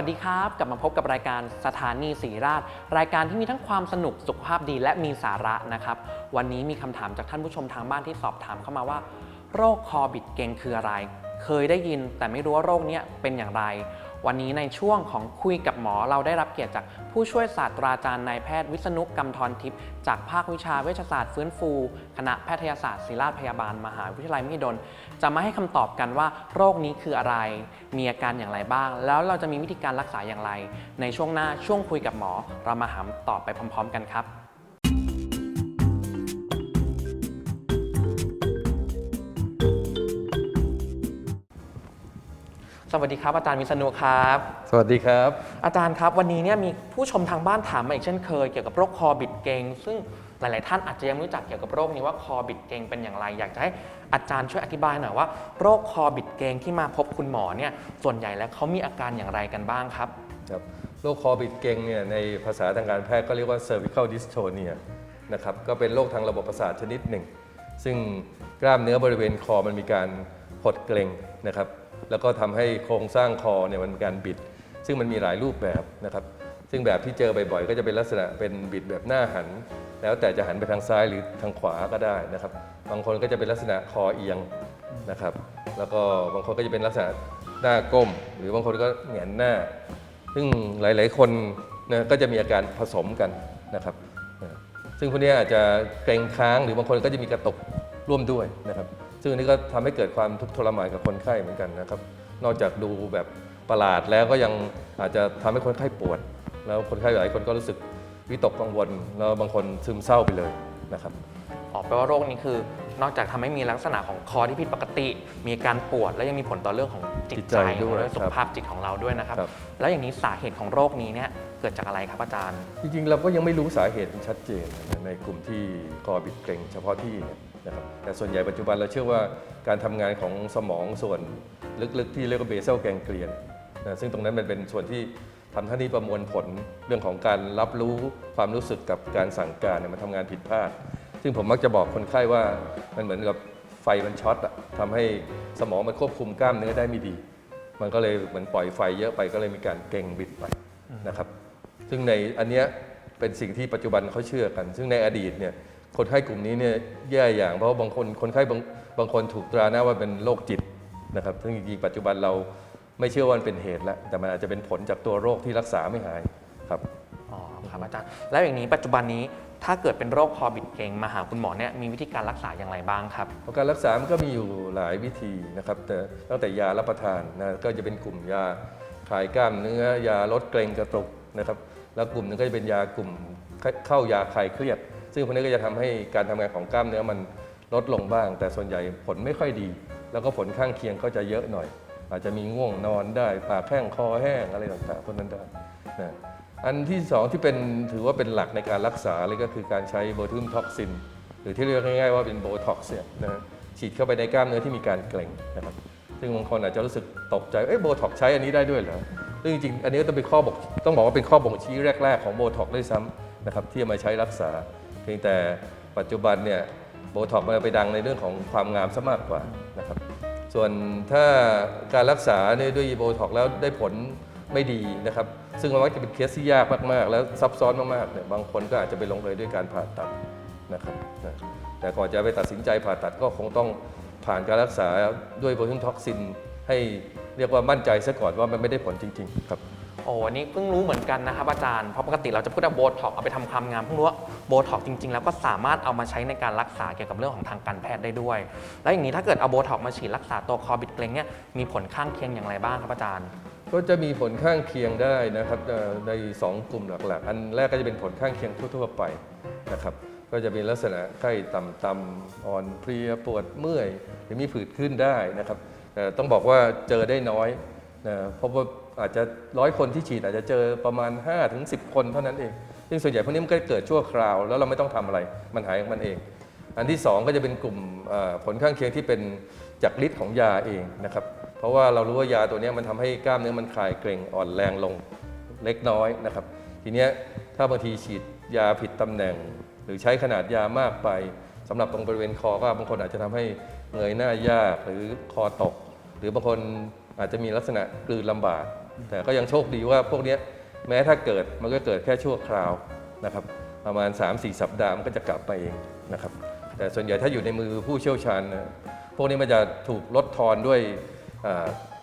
วัสดีครับ กลับมาพบกับรายการสถานีสีราช รายการที่มีทั้งความสนุกสุขภาพดีและมีสาระนะครับ วันนี้มีคำถามจากท่านผู้ชมทางบ้านที่สอบถามเข้ามาว่า โรคคอบิดเกงคืออะไร เคยได้ยินแต่ไม่รู้ว่าโรคเนี้ยเป็นอย่างไร วันนี้ในช่วงของคุยกับหมอเราได้รับเกียรติจากผู้ช่วยศาสตราจารย์นายแพทย์วิษณุกำธรทิพย์จากภาควิชาเวชศาสตร์ฟื้นฟู คณะแพทยศาสตร์ศิริราชพยาบาลมหาวิทยาลัยมหิดล จะมาให้คำตอบกันว่า โรคนี้คืออะไร มีอาการอย่างไรบ้าง แล้วเราจะมีวิธีการรักษาอย่างไร ในช่วงหน้าช่วงคุยกับหมอ เรามาหาตอบไปพร้อม ๆ กันครับ สวัสดีครับ อาจารย์วิษณุครับ สวัสดีครับ อาจารย์ครับวันนี้เนี่ยมีผู้ชมทางบ้านถามมาอีกเช่นเคยเกี่ยวกับโรคคอบิดเกงซึ่งหลาย ๆ ท่านอาจจะยังไม่รู้จักเกี่ยวกับโรคนี้ว่าคอบิดเกงเป็นอย่างไร อยากจะให้อาจารย์ช่วยอธิบายหน่อยว่าโรคคอบิดเกงที่มาพบคุณหมอเนี่ยส่วนใหญ่แล้วเขามีอาการอย่างไรกันบ้างครับครับโรคคอบิดเกร็งเนี่ยในภาษาทางการแพทย์ก็เรียกว่า cervical dystonia นะครับก็เป็นโรคทางระบบประสาทชนิดหนึ่ง ซึ่งกล้ามเนื้อบริเวณคอมันมีการหดเกร็งนะครับ แล้วก็ทำให้โครงสร้างคอเนี่ยมันมีการบิด ซึ่งมันมีหลายรูปแบบนะครับ ซึ่งแบบที่เจอบ่อยๆ ก็จะเป็นลักษณะเป็นบิดแบบหน้าหัน แล้วแต่จะหันไปทางซ้ายหรือทางขวาก็ได้นะครับ บางคนก็จะเป็นลักษณะคอเอียงนะครับ แล้วก็บางคนก็จะเป็นลักษณะหน้าก้ม หรือบางคนก็แหงนหน้า ซึ่งหลายๆคนนะก็จะมีอาการผสมกันนะครับ ซึ่งพวกนี้อาจจะเกรงค้างหรือบางคนก็จะมีกระตุกร่วมด้วยนะครับ ซึ่งอันนี้ก็ทำให้เกิดความทุกข์ทรมานกับคนไข้เหมือนกันนะครับ นอกจากดูแบบประหลาดแล้วก็ยังอาจจะทำให้คนไข้ปวด แล้วคนไข้หลายคนก็รู้สึกวิตกกังวล แล้วบางคนซึมเศร้าไปเลยนะครับออกแปลว่าโรคนี้คือนอกจากทำให้มีลักษณะของคอที่ผิดปกติ มีอาการปวด และยังมีผลต่อเรื่องของจิตใจจิตใจด้วยของเรื่องสุขครับภาพจิตของเราด้วยนะครับครับ แล้วอย่างนี้สาเหตุของโรคนี้เนี่ยเกิดจากอะไรครับอาจารย์ จริงๆ เราก็ยังไม่รู้สาเหตุชัดเจนนะในกลุ่มที่คอบิดเกร็งเฉพาะที่เนี่ย นะครับแต่ส่วนใหญ่ปัจจุบันเราเชื่อว่าการทำงานของสมองส่วนลึกๆ ที่เรียกว่าเบเซลแกงเกลียนนะซึ่งตรงนั้นมันเป็นส่วนที่ทำหน้าที่ประมวลผลเรื่องของการรับรู้ความรู้สึกกับการสั่งการเนี่ยมันทำงานผิดพลาด ซึ่งผมมักจะบอกคนไข้ว่ามันเหมือนกับไฟมันช็อตอะทำให้สมองมันควบคุมกล้ามเนื้อได้ไม่ดี มันก็เลยเหมือนปล่อยไฟเยอะไปก็เลยมีการเกร็งบิดไปนะครับ ซึ่งในอันเนี้ยเป็นสิ่งที่ปัจจุบันเขาเชื่อกัน ซึ่งในอดีตเนี่ย คนไข้กลุ่มนี้เนี่ยแย่อย่างเพราะว่าบางคนคนไข้บางบางคนถูกตราหน้าว่าเป็นโรคจิตนะครับ ซึ่งจริงๆปัจจุบันเราไม่เชื่อว่ามันเป็นเหตุแล้วแต่มันอาจจะเป็นผลจากตัวโรคที่รักษาไม่หายครับอ๋อครับอาจารย์แล้วอย่างนี้ปัจจุบันนี้ถ้าเกิดเป็นโรคคอบิดเกงมาหาคุณหมอเนี่ยมีวิธีการรักษาอย่างไรบ้างครับเพราะการรักษามันก็มีอยู่หลายวิธีนะครับ แต่ตั้งแต่ยารับประทานนะก็จะเป็นกลุ่มยาคลายกล้ามเนื้อยาลดเกร็งกระตุกนะครับ แล้วกลุ่มหนึงก็จะเป็นยา กลุ่มเข้ายาคลายเครียด ซึ่งพวกนี้ก็จะทำให้การทำงานของกล้ามเนื้อมันลดลงบ้าง แต่ส่วนใหญ่ผลไม่ค่อยดี แล้วก็ผลข้างเคียงก็จะเยอะหน่อย อาจจะมีง่วงนอนได้ปากแห้งคอแห้งอะไรต่างๆพวกนั้นได้นะอันที่สองที่เป็นถือว่าเป็นหลักในการรักษาเลยก็คือการใช้โบทูมท็อกซินหรือที่เรียกง่ายๆว่าเป็นโบท็อกซ์เนี่ยนะฮะฉีดเข้าไปในกล้ามเนื้อที่มีการเกร็งนะครับซึ่งบางคนอาจจะรู้สึกตกใจ เอ้ยโบท็อกใช้อันนี้ได้ด้วยเหรอ ซึ่งจริงๆ อันนี้ก็ต้องเป็นข้อบอกต้องบอกว่าเป็นข้อบ่งชี้แรก ๆ ของโบท็อกด้วยซ้ำนะครับที่จะมาใช้รักษา พียงแต่ปัจจุบันเนี่ยโบท็อกมันไปดังในเรื่องของความงามซะมากกว่านะครับ ส่วนถ้าการรักษาเนี่ยด้วยโบท็อกแล้วได้ผลไม่ดีนะครับ ซึ่งมันมักจะเป็นเคสที่ยากมากๆ แล้วซับซ้อนมากๆเนี่ยบางคนก็อาจจะไปลงเอยด้วยการผ่าตัดนะครับ แต่ก่อนจะไปตัดสินใจผ่าตัดก็คงต้องผ่านการรักษาด้วยโบท็อกซินให้เรียกว่ามั่นใจซะก่อนว่ามันไม่ได้ผลจริง ๆ ครับ อ้นนี้เพิ่งรู้เหมือนกันนะครับอาจารย์ เพราะปกติเราจะพูดว่าโบท็อกเอาไปทำความงามเพิ่งรู้ว่าโบท็อกจริงๆ แล้วก็สามารถเอามาใช้ในการรักษาเกี่ยวกับเรื่องของทางการแพทย์ได้ด้วย แล้วอย่างนี้ถ้าเกิดเอาโบท็อกมาฉีดรักษาตัวคอบิดเกรงเนี่ยมีผลข้างเคียงอย่างไรบ้างครับอาจารย์ ก็จะมีผลข้างเคียงได้นะครับเอ่อใน 2 กลุ่มหลักๆ อันแรกก็จะเป็นผลข้างเคียงทั่วๆไปนะครับ ก็จะมีลักษณะไข้ต่ำๆอ่อนเพลียปวดเมื่อยหรือมีผื่นขึ้นได้นะครับแต่ต้องบอกว่าเจอได้น้อยนะเพราะว่า อาจจะร้อยคนที่ฉีดอาจจะเจอประมาณ5-10 คนเท่านั้นเอง ซึ่งส่วนใหญ่พวกนี้มันก็เกิดชั่วคราว แล้วเราไม่ต้องทำอะไร มันหายของมันเอง อันที่ 2 ก็จะเป็นกลุ่มผลข้างเคียงที่เป็นจากฤทธิ์ของยาเองนะครับ เพราะว่าเรารู้ว่ายาตัวนี้มันทำให้กล้ามเนื้อมันคลายเกร็งอ่อนแรงลงเล็กน้อยนะครับ ทีนี้ถ้าบางทีฉีดยาผิดตำแหน่ง หรือใช้ขนาดยามากไปสำหรับตรงบริเวณคอก็บางคนอาจจะทำให้เงยหน้ายากหรือคอตก หรือบางคนอาจจะมีลักษณะกลืนลำบาก แต่ก็ยังโชคดีว่าพวกนี้แม้ถ้าเกิดมันก็เกิดแค่ชั่วคราวนะครับประมาณ 3-4 สัปดาห์มันก็จะกลับไปเองนะครับแต่ส่วนใหญ่ถ้าอยู่ในมือผู้เชี่ยวชาญ พวกนี้มันจะถูกลดทอนด้วย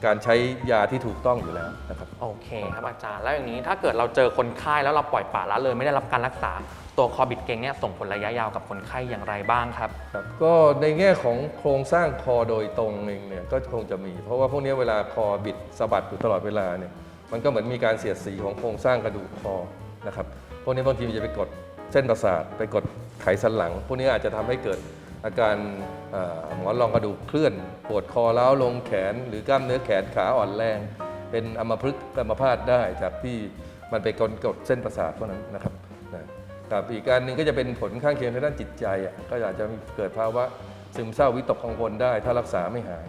การใช้ยาที่ถูกต้องอยู่แล้วนะครับ โอเคครับอาจารย์ แล้วอย่างนี้ถ้าเกิดเราเจอคนไข้แล้วเราปล่อยปละละเลยไม่ได้รับการรักษา ตัวคอบิดเกงเนี่ยส่งผลระยะยาวกับคนไข้อย่างไรบ้างครับ ครับก็ในแง่ของโครงสร้างคอโดยตรงเองเนี่ยก็คงจะมี เพราะว่าพวกนี้เวลาคอบิดสะบัดอยู่ตลอดเวลาเนี่ยมันก็เหมือนมีการเสียดสีของโครงสร้างกระดูกคอนะครับพวกนี้บางทีมันจะไปกดเส้นประสาทไปกดไขสันหลัง พวกนี้อาจจะทำให้เกิด อาการหมอนรองกระดูกเคลื่อน ปวดคอล้าวลงแขน หรือกล้ามเนื้อแขนขาอ่อนแรง เป็นอัมพฤกษ์อัมพาตได้จากที่มันไปกดกดเส้นประสาทพวกนั้นนะครับกับอีกการหนึ่งก็จะเป็นผลข้างเคียงทางด้านจิตใจก็อาจจะเกิดภาวะซึมเศร้าวิตกกังวลได้ ถ้ารักษาไม่หาย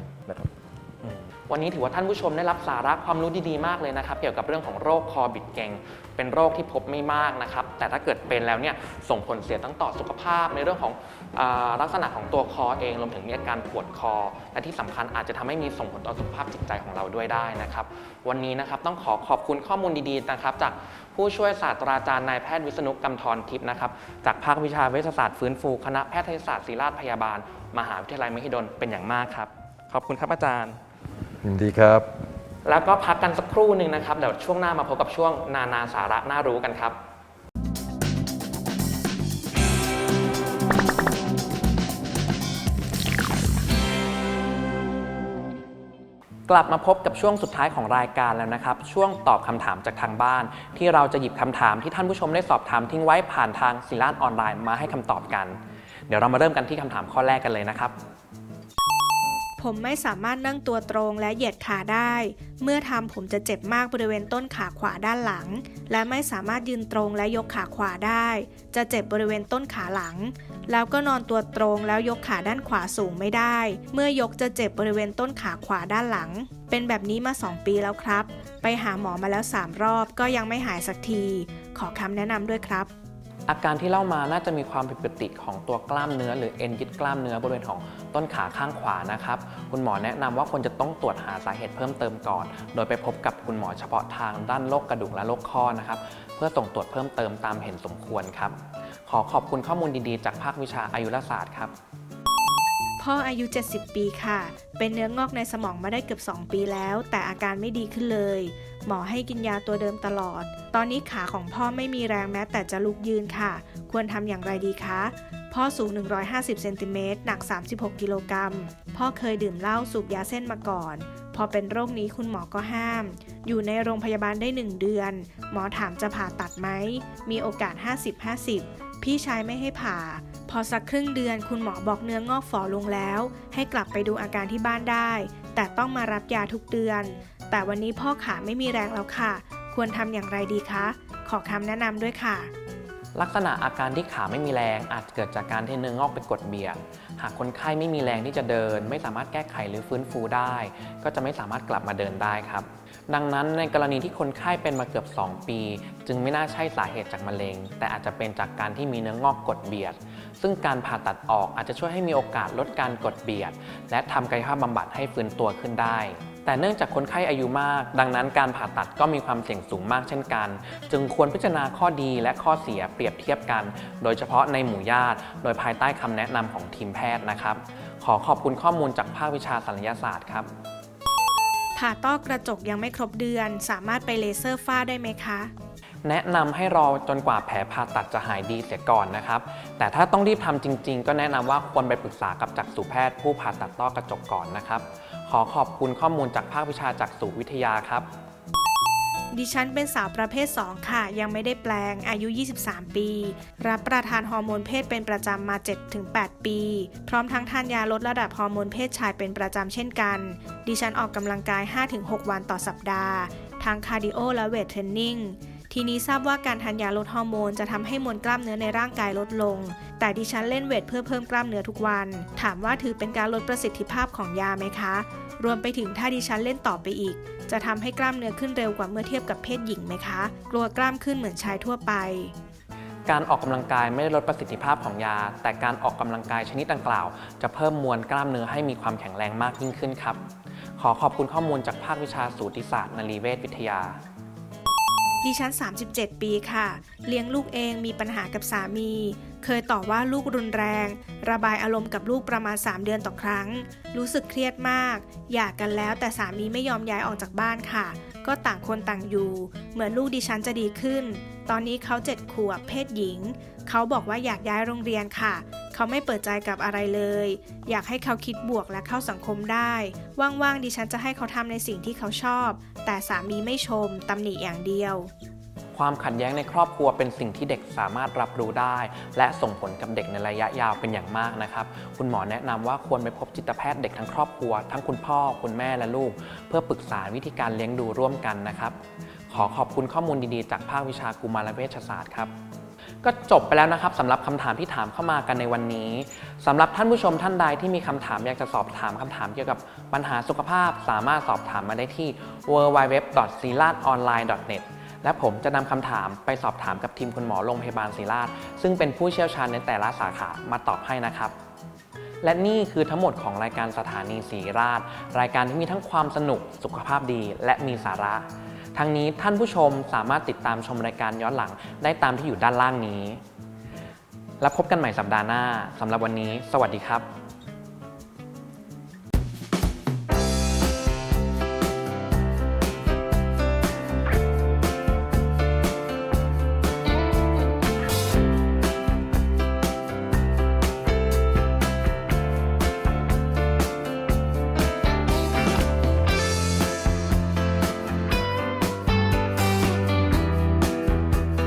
วันนี้ถือว่าท่านผู้ชมได้รับสาระความรู้ดีๆมากเลยนะครับ เกี่ยวกับเรื่องของโรคคอบิดเกงเป็นโรคที่พบไม่มากนะครับ แต่ถ้าเกิดเป็นแล้วเนี่ยส่งผลเสียตั้งต่อสุขภาพในเรื่องของอลักษณะของตัวคอเองรวมถึงมีอาการปวดคอ และที่สำคัญอาจจะทำให้มีส่งผลต่อสุขภาพจิตใจของเราด้วยได้นะครับ วันนี้นะครับต้องขอขอบคุณข้อมูลดีๆนะครับ จากผู้ช่วยศาสตราจารย์นายแพทย์วิษณุกำธรทิพย์นะครับจากภาควิชาเวชศาสตร์ฟื้นฟูคณะแพทยศาสตร์ศิริราชพยาบาล มหาวิทยาลัยมหิดลเป็นอย่างมากครับขอบคุณครับอาจารย์ ยินดีครับ แล้วก็พักกันสักครู่หนึ่งนะครับเดี๋ยวช่วงหน้ามาพบกับช่วงนานาสาระน่ารู้กันครับกลับมาพบกับช่วงสุดท้ายของรายการแล้วนะครับ ช่วงตอบคำถามจากทางบ้าน ที่เราจะหยิบคำถามที่ท่านผู้ชมได้สอบถามทิ้งไว้ผ่านทางศิลานออนไลน์มาให้คำตอบกัน เดี๋ยวเรามาเริ่มกันที่คำถามข้อแรกกันเลยนะครับ ผมไม่สามารถนั่งตัวตรงและเหยียดขาได้ เมื่อทำผมจะเจ็บมากบริเวณต้นขาขวาด้านหลัง และไม่สามารถยืนตรงและยกขาขวาได้ จะเจ็บบริเวณต้นขาหลัง แล้วก็นอนตัวตรงแล้วยกขาด้านขวาสูงไม่ได้ เมื่อยกจะเจ็บบริเวณต้นขาขวาด้านหลัง เป็นแบบนี้มา 2 ปีแล้วครับ ไปหาหมอมาแล้ว 3 รอบก็ยังไม่หายสักที ขอคำแนะนำด้วยครับ อาการที่เล่ามาน่าจะมีความผิดปกติของตัวกล้ามเนื้อ หรือเอ็นยึดกล้ามเนื้อบริเวณของต้นขาข้างขวานะครับ คุณหมอแนะนำว่าควรจะต้องตรวจหาสาเหตุเพิ่มเติมก่อน โดยไปพบกับคุณหมอเฉพาะทางด้านโรคกระดูกและโรคข้อนะครับ เพื่อส่งตรวจเพิ่มเติมตามเห็นสมควรครับ ขอขอบคุณข้อมูลดีๆ จากภาควิชาอายุรศาสตร์ครับ พ่ออายุ 70 ปีค่ะ เป็นเนื้องอกในสมองมาได้เกือบ 2 ปีแล้ว แต่อาการไม่ดีขึ้นเลย หมอให้กินยาตัวเดิมตลอด ตอนนี้ขาของพ่อไม่มีแรงแม้แต่จะลุกยืนค่ะ ควรทำอย่างไรดีคะ พ่อสูง 150 เซนติเมตร หนัก 36 กิโลกรัม พ่อเคยดื่มเหล้าสูบยาเส้นมาก่อน พอเป็นโรคนี้คุณหมอก็ห้าม อยู่ในโรงพยาบาลได้ 1 เดือน หมอถามจะผ่าตัดไหม มีโอกาส 50-50 พี่ชายไม่ให้ผ่า พอสักครึ่งเดือนคุณหมอบอกเนื้องอกฝ่อลงแล้ว ให้กลับไปดูอาการที่บ้านได้ แต่ต้องมารับยาทุกเดือน แต่วันนี้พ่อขาไม่มีแรงแล้วค่ะ ควรทำอย่างไรดีคะ ขอคำแนะนำด้วยค่ะ ลักษณะอาการที่ขาไม่มีแรงอาจเกิดจากการที่เนื้องอกไปกดเบียด หากคนไข้ไม่มีแรงที่จะเดิน ไม่สามารถแก้ไขหรือฟื้นฟูได้ ก็จะไม่สามารถกลับมาเดินได้ครับ ดังนั้นในกรณีที่คนไข้เป็นมาเกือบ 2 ปี จึงไม่น่าใช่สาเหตุจากมะเร็ง แต่อาจจะเป็นจากการที่มีเนื้องอกกดเบียด ซึ่งการผ่าตัดออกอาจจะช่วยให้มีโอกาสลดการกดเบียด และทำกายภาพบำบัดให้ฟื้นตัวขึ้นได้ แต่เนื่องจากคนไข้อายุมาก ดังนั้นการผ่าตัดก็มีความเสี่ยงสูงมากเช่นกัน จึงควรพิจารณาข้อดีและข้อเสียเปรียบเทียบกัน โดยเฉพาะในหมู่ญาติ โดยภายใต้คำแนะนำของทีมแพทย์นะครับ ขอขอบคุณข้อมูลจากภาควิชาศัลยศาสตร์ครับ ผ่าต้อกระจกยังไม่ครบเดือน สามารถไปเลเซอร์ฝ้าได้ไหมคะ แนะนำให้รอจนกว่าแผลผ่าตัดจะหายดีเสียก่อนนะครับ แต่ถ้าต้องรีบทำจริง ๆ ก็แนะนำว่าควรไปปรึกษากับจักษุแพทย์ผู้ผ่าตัดต้อกระจกก่อนนะครับ ขอขอบคุณข้อมูลจากภาควิชาจักษุวิทยาครับ ดิฉันเป็นสาวประเภท 2 ค่ะ ยังไม่ได้แปลงอายุ 23 ปี รับประทานฮอร์โมนเพศเป็นประจำมา 7-8 ปี พร้อมทั้งทานยาลดระดับฮอร์โมนเพศชายเป็นประจำเช่นกัน ดิฉันออกกำลังกาย 5-6 วันต่อสัปดาห์ ทั้งคาร์ดิโอและเวทเทรนนิ่ง ทีนี้ทราบว่าการทานยาลดฮอร์โมนจะทำให้มวลกล้ามเนื้อในร่างกายลดลง แต่ดิฉันเล่นเวทเพื่อเพิ่มกล้ามเนื้อทุกวัน ถามว่าถือเป็นการลดประสิทธิภาพของยาไหมคะ รวมไปถึงถ้าดิฉันเล่นต่อไปอีก จะทำให้กล้ามเนื้อขึ้นเร็วกว่าเมื่อเทียบกับเพศหญิงไหมคะ กลัวกล้ามขึ้นเหมือนชายทั่วไป การออกกำลังกายไม่ได้ลดประสิทธิภาพของยา แต่การออกกำลังกายชนิดดังกล่าว จะเพิ่มมวลกล้ามเนื้อให้มีความแข็งแรงมากยิ่งขึ้นครับ ขอขอขอบคุณข้อมูลจากภาควิชาสูติศาสตร์นรีเวชวิทยา ดิฉัน 37 ปีค่ะ เลี้ยงลูกเองมีปัญหากับสามี เคยต่อว่าลูกรุนแรง ระบายอารมณ์กับลูกประมาณ 3 เดือนต่อครั้ง รู้สึกเครียดมากหย่ากันแล้วแต่สามีไม่ยอมย้ายออกจากบ้านค่ะ ก็ต่างคนต่างอยู่ เหมือนลูกดิฉันจะดีขึ้น ตอนนี้เขาเจ็ดขวบเพศหญิง เขาบอกว่าอยากย้ายโรงเรียนค่ะ เขาไม่เปิดใจกับอะไรเลย อยากให้เขาคิดบวกและเข้าสังคมได้ ว่างๆดิฉันจะให้เขาทำในสิ่งที่เขาชอบ แต่สามีไม่ชมตำหนิอย่างเดียว ความขัดแย้งในครอบครัวเป็นสิ่งที่เด็กสามารถรับรู้ได้ และส่งผลกับเด็กในระยะยาวเป็นอย่างมากนะครับ คุณหมอแนะนำว่าควรไปพบจิตแพทย์เด็กทั้งครอบครัว ทั้งคุณพ่อ คุณแม่และลูก เพื่อปรึกษาวิธีการเลี้ยงดูร่วมกันนะครับ ขอขอบคุณข้อมูลดีๆ จากภาควิชากุมารเวชศาสตร์ครับ ก็จบไปแล้วนะครับสำหรับคำถามที่ถามเข้ามากันในวันนี้สำหรับท่านผู้ชมท่านใดที่มีคำถามอยากจะสอบถามคำถามเกี่ยวกับปัญหาสุขภาพ สามารถสอบถามมาได้ที่ www.silatonline.net และผมจะนำคำถามไปสอบถามกับทีมคุณหมอโรงพยาบาลศิริราช ซึ่งเป็นผู้เชี่ยวชาญในแต่ละสาขามาตอบให้นะครับ และนี่คือทั้งหมดของรายการสถานีศรีราช รายการที่มีทั้งความสนุกสุขภาพดี และมีสาระ ทั้งนี้ท่านผู้ชมสามารถติดตามชมรายการย้อนหลังได้ตามที่อยู่ด้านล่างนี้ แล้วพบกันใหม่สัปดาห์หน้าสำหรับวันนี้ สวัสดีครับ